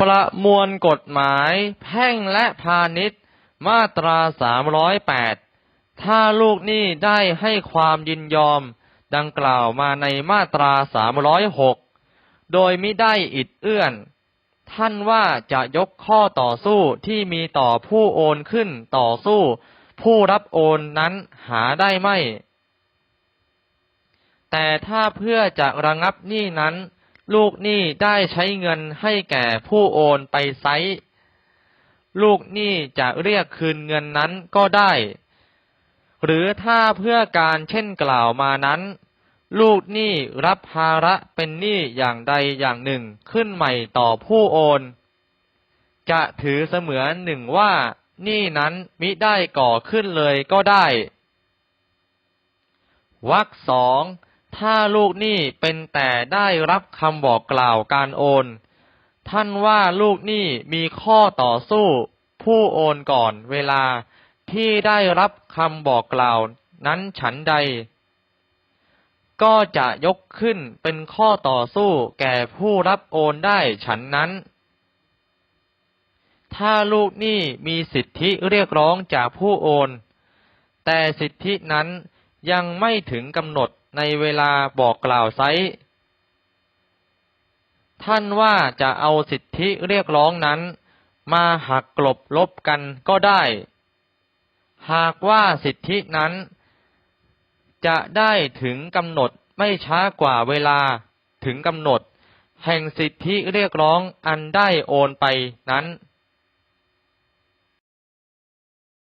ประมวลกฎหมายแพ่งและพาณิชย์มาตรา 308 ถ้าลูกหนี้ได้ให้ความยินยอมดังกล่าวมาในมาตรา 306 โดยไมิได้อิดเอื้อน ท่านว่าจะยกข้อต่อสู้ที่มีต่อผู้โอนขึ้นต่อสู้ ผู้รับโอนนั้นหาได้ไม่ แต่ถ้าเพื่อจะระงับหนี้นั้น ลูกหนี้ได้ใช้เงินให้แก่ผู้โอนไปไซส์ลูกหนี้จะเรียกคืนเงินนั้นก็ได้ หรือถ้าเพื่อการเช่นกล่าวมานั้น ลูกหนี้รับภาระเป็นหนี้อย่างใดอย่างหนึ่งขึ้นใหม่ต่อผู้โอน จะถือเสมือนหนึ่งว่าหนี้นั้นมิได้ก่อขึ้นเลยก็ได้วรรคสอง ถ้าลูกหนี้เป็นแต่ได้รับคำบอกกล่าวการโอน ท่านว่าลูกหนี้มีข้อต่อสู้ ผู้โอนก่อนเวลาที่ได้รับคำบอกกล่าวนั้นฉันใด ก็จะยกขึ้นเป็นข้อต่อสู้แก่ผู้รับโอนได้ฉันนั้น ถ้าลูกหนี้มีสิทธิเรียกร้องจากผู้โอน แต่สิทธินั้นยังไม่ถึงกำหนด ในเวลาบอกกล่าวไซท่านว่าจะเอาสิทธิเรียกร้องนั้น มาหักกลบลบกันก็ได้ หากว่าสิทธินั้น จะได้ถึงกำหนดไม่ช้ากว่าเวลาถึงกำหนด แห่งสิทธิเรียกร้องอันได้โอนไปนั้น